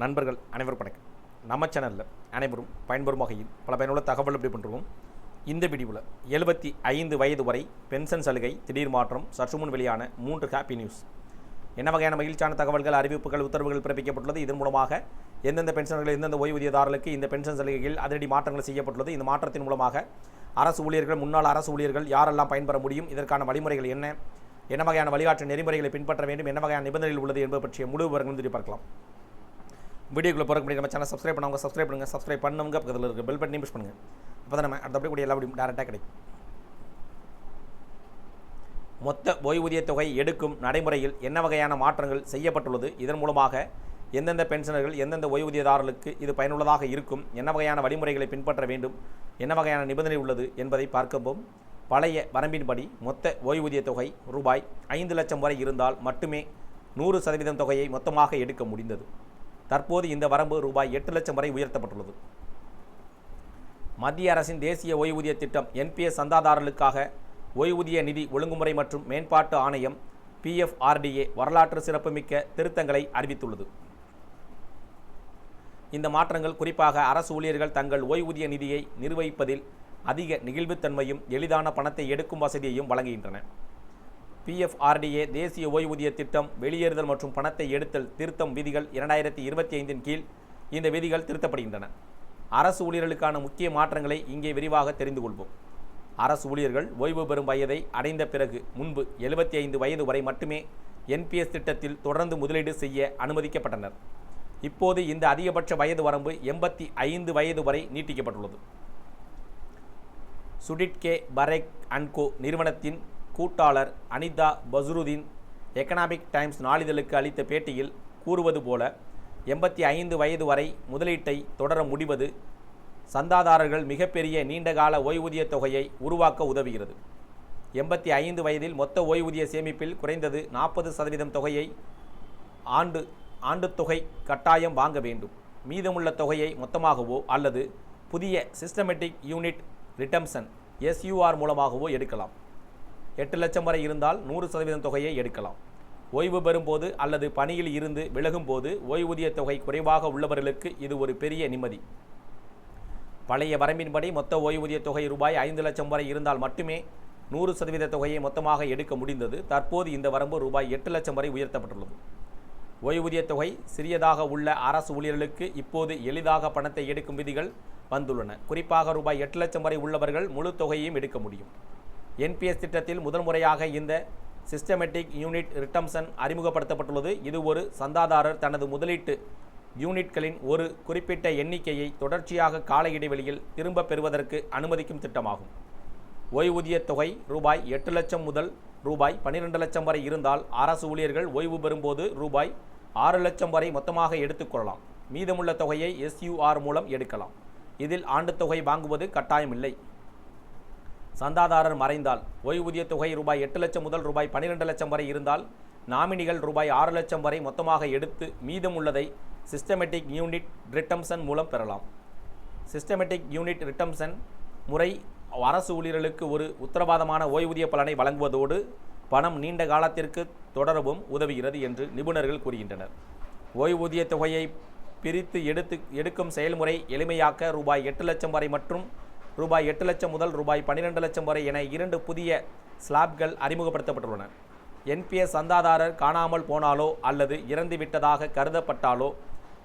நண்பர்கள் அனைவரும் வணக்கம். நம்ம சேனலில் அனைவரும் பயன்பெறும் வகையில் பல பயனுள்ள தகவல் எப்படி பண்ணுறோம் இந்த வீடியோவில் எழுபத்தி ஐந்து வயது வரை பென்ஷன் சலுகை திடீர் மாற்றம் சற்று முன் வெளியான மூன்று ஹாப்பி நியூஸ் என்ன வகையான மகிழ்ச்சியான தகவல்கள் அறிவிப்புகள் உத்தரவுகள் பிறப்பிக்கப்பட்டுள்ளது? இதன் மூலமாக எந்தெந்த பென்ஷன்கள் எந்தெந்த ஓய்வூதியதாரர்களுக்கு இந்த பென்ஷன் சலுகைகள் அதிரடி மாற்றங்கள் செய்யப்பட்டுள்ளது? இந்த மாற்றத்தின் மூலமாக அரசு ஊழியர்கள் முன்னாள் அரசு ஊழியர்கள் யாரெல்லாம் பயன்பெற முடியும்? இதற்கான வழிமுறைகள் என்ன? என்ன வகையான வழிகாட்டு நெறிமுறைகளை பின்பற்ற வேண்டும்? என்ன வகையான நிபந்தனைகள் உள்ளது என்பது பற்றிய முழு விவரங்களும் தெரிவி பார்க்கலாம். வீடியோக்குள்ளே போகிற முடியும் நம்ம சேனல் சப்ஸ்கிரைப் பண்ணவங்க சப்ஸ்கிரைப் பண்ணுங்கள் சப்ஸ்கிரைப் பண்ணவங்க பக்கத்தில் இருக்க பெல் பட்டனையும் புஷ் பண்ணுங்கள் அப்போ தான் நம்ம அடுத்தபடி கூடிய எல்லா வீடியும் டேரெக்டாக கிடைக்கும். மொத்த ஓய்வூதிய தொகை எடுக்கும் நடைமுறையில் என்ன வகையான மாற்றங்கள் செய்யப்பட்டுள்ளது? இதன் மூலமாக எந்தெந்த பென்ஷனர்கள் எந்தெந்த ஓய்வூதியதாரர்களுக்கு இது பயனுள்ளதாக இருக்கும்? என்ன வகையான வழிமுறைகளை பின்பற்ற வேண்டும்? என்ன வகையான நிபந்தனை உள்ளது என்பதை பார்க்கவும் பழைய வரம்பின்படி மொத்த ஓய்வூதிய தொகை ரூபாய் ஐந்து லட்சம் வரை இருந்தால் மட்டுமே நூறு சதவீதம் தொகையை மொத்தமாக எடுக்க முடிந்தது. தற்போது இந்த வரம்பு ரூபாய் எட்டு லட்சம் வரை உயர்த்தப்பட்டுள்ளது. மத்திய அரசின் தேசிய ஓய்வூதிய திட்டம் என்பிஎஸ் சந்தாதாரர்களுக்காக ஓய்வூதிய நிதி ஒழுங்குமுறை மற்றும் மேம்பாட்டு ஆணையம் பிஎஃப்ஆர்டிஏ வரலாற்று சிறப்புமிக்க திருத்தங்களை அறிவித்துள்ளது. இந்த மாற்றங்கள் குறிப்பாக அரசு ஊழியர்கள் தங்கள் ஓய்வூதிய நிதியை நிர்வகிப்பதில் அதிக நெகிழ்வுத்தன்மையும் எளிதான பணத்தை எடுக்கும் வசதியையும் வழங்குகின்றன. பிஎஃப்ஆர்டிஏ தேசிய ஓய்வூதிய திட்டம் வெளியேறுதல் மற்றும் பணத்தை எடுத்தல் திருத்தம் விதிகள் இரண்டாயிரத்தி இருபத்தி ஐந்தின் கீழ் இந்த விதிகள் திருத்தப்படுகின்றன. அரசு ஊழியர்களுக்கான முக்கிய மாற்றங்களை இங்கே விரிவாக தெரிந்து கொள்வோம். அரசு ஊழியர்கள் ஓய்வு பெறும் வயதை அடைந்த பிறகு முன்பு எழுபத்தி ஐந்து வயது வரை மட்டுமே என்பிஎஸ் திட்டத்தில் தொடர்ந்து முதலீடு செய்ய அனுமதிக்கப்பட்டனர். இப்போது இந்த அதிகபட்ச வயது வரம்பு எண்பத்தி ஐந்து வயது வரை நீட்டிக்கப்பட்டுள்ளது. Sudit K Parekh and co நிறுவனத்தின் கூட்டாளர் அனிதா பஸ்ருதீன் எக்கனாமிக் டைம்ஸ் நாளிதழுக்கு அளித்த பேட்டியில் கூறுவது போல எண்பத்தி ஐந்து வயது வரை முதலீட்டை தொடர முடிவது சந்தாதாரர்கள் மிகப்பெரிய நீண்டகால ஓய்வூதிய தொகையை உருவாக்க உதவுகிறது. எண்பத்தி ஐந்து வயதில் மொத்த ஓய்வூதிய சேமிப்பில் குறைந்தது நாற்பது சதவீதம் தொகையை ஆண்டு ஆண்டு தொகை கட்டாயம் வாங்க வேண்டும். மீதமுள்ள தொகையை மொத்தமாகவோ அல்லது புதிய சிஸ்டமேட்டிக் யூனிட் ரிட்டம்சன் எஸ்யூஆர் மூலமாகவோ எடுக்கலாம். எட்டு லட்சம் வரை இருந்தால் நூறு சதவீதம் தொகையை எடுக்கலாம். ஓய்வு பெறும்போது அல்லது பணியில் இருந்து விலகும்போது ஓய்வூதிய தொகை குறைவாக உள்ளவர்களுக்கு இது ஒரு பெரிய நிம்மதி. பழைய வரம்பின்படி மொத்த ஓய்வூதிய தொகை ரூபாய் ஐந்து லட்சம் வரை இருந்தால் மட்டுமே நூறு சதவீத தொகையை மொத்தமாக எடுக்க முடிந்தது. தற்போது இந்த வரம்பு ரூபாய் எட்டு லட்சம் வரை உயர்த்தப்பட்டுள்ளது. ஓய்வூதிய தொகை சிறியதாக உள்ள அரசு ஊழியர்களுக்கு இப்போது எளிதாக பணத்தை எடுக்கும் விதிகள் வந்துள்ளன. குறிப்பாக ரூபாய் எட்டு லட்சம் வரை உள்ளவர்கள் முழு தொகையையும் எடுக்க முடியும். என்பிஎஸ் திட்டத்தில் முதல் முறையாக இந்த சிஸ்டமேட்டிக் யூனிட் ரிட்டம்சன் அறிமுகப்படுத்தப்பட்டுள்ளது. இது ஒரு சந்தாதாரர் தனது முதலீட்டு யூனிட்களின் ஒரு குறிப்பிட்ட எண்ணிக்கையை தொடர்ச்சியாக கால இடைவெளியில் திரும்பப் பெறுவதற்கு அனுமதிக்கும் திட்டமாகும். ஓய்வூதிய தொகை ரூபாய் எட்டு லட்சம் முதல் ரூபாய் பன்னிரெண்டு லட்சம் வரை இருந்தால் அரசு ஊழியர்கள் ஓய்வு பெறும்போது ரூபாய் ஆறு லட்சம் வரை மொத்தமாக எடுத்துக்கொள்ளலாம் மீதமுள்ள தொகையை எஸ்யூஆர் மூலம் எடுக்கலாம். இதில் ஆண்டுத் தொகை வாங்குவது கட்டாயமில்லை. சந்தாதாரர் மறைந்தால் ஓய்வூதிய தொகை ரூபாய் எட்டு லட்சம் முதல் ரூபாய் பன்னிரெண்டு லட்சம் வரை இருந்தால் நாமினிகள் ரூபாய் ஆறு லட்சம் வரை மொத்தமாக எடுத்து மீதம் உள்ளதை சிஸ்டமேட்டிக் யூனிட் ரிட்டம்சன் மூலம் பெறலாம். சிஸ்டமேட்டிக் யூனிட் ரிட்டம்சன் முறை அரசு ஊழியர்களுக்கு ஒரு உத்தரவாதமான ஓய்வூதிய பலனை வழங்குவதோடு பணம் நீண்ட காலத்திற்கு தொடரவும் உதவுகிறது என்று நிபுணர்கள் கூறுகின்றனர். ஓய்வூதிய தொகையை பிரித்து எடுத்து எடுக்கும் செயல்முறை எளிமையாக்க ரூபாய் எட்டு லட்சம் வரை மற்றும் ரூபாய் எட்டு லட்சம் முதல் ரூபாய் பன்னிரெண்டு லட்சம் வரை என இரண்டு புதிய ஸ்லாப்கள் அறிமுகப்படுத்தப்பட்டுள்ளன. என்பிஎஸ் சந்தாதாரர் காணாமல் போனாலோ அல்லது இறந்துவிட்டதாக கருதப்பட்டாலோ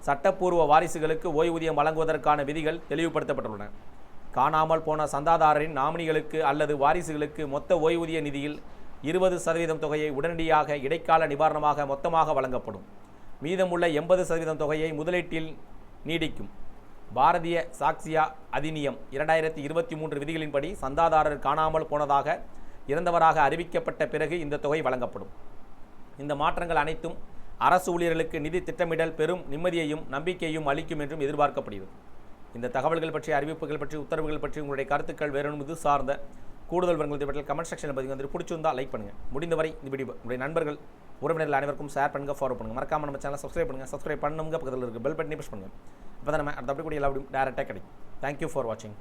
சட்டப்பூர்வ வாரிசுகளுக்கு ஓய்வூதியம் வழங்குவதற்கான விதிகள் தெளிவுபடுத்தப்பட்டுள்ளன. காணாமல் போன சந்தாதாரரின் நாமினிகளுக்கு அல்லது வாரிசுகளுக்கு மொத்த ஓய்வூதிய நிதியில் இருபது சதவீதம் தொகையை உடனடியாக இடைக்கால நிவாரணமாக மொத்தமாக வழங்கப்படும். மீதமுள்ள எண்பது சதவீதம் தொகையை முதலீட்டில் நீடிக்கும். பாரதிய சாக்சியா அதிநியம் இரண்டாயிரத்தி இருபத்தி மூன்று விதிகளின்படி சந்தாதாரர் காணாமல் போனதாக இறந்தவராக அறிவிக்கப்பட்ட பிறகு இந்த தொகை வழங்கப்படும். இந்த மாற்றங்கள் அனைத்தும் அரசு ஊழியர்களுக்கு நிதி திட்டமிடல் பெரும் நிம்மதியையும் நம்பிக்கையும் அளிக்கும் என்றும் எதிர்பார்க்கப்படுகிறது. இந்த தகவல்கள் பற்றிய அறிவிப்புகள் பற்றி உத்தரவுகள் பற்றி உங்களுடைய கருத்துக்கள் வேறொன்று இது சார்ந்த கூடுதல் விவரங்கள் பற்றி கமெண்ட் செக்ஷனில் பதிவு வந்து பிடிச்சிருந்தா லைக் பண்ணுங்கள் முடிந்தவரை இந்த வீடியோ உங்களுடைய நண்பர்கள் உறவினர்கள் அனைவருக்கும் ஷேர் பண்ணுங்கள் ஃபாலோ பண்ணுங்கள் மறக்காமல் நம்ம சேனல் சப்ஸ்கிரைப் பண்ணுங்கள் சப்ஸ்கிரைப் பண்ணுங்க பக்கத்தில் இருக்க பெல் பட்டனை ப்ரெஸ் பண்ணுங்கள் இப்போ தான் நம்ம அடுத்த அப்படி கூட எல்லாம் டேரெக்டாக கிடைக்கும். தேங்க்யூ ஃபார் வாட்சிங்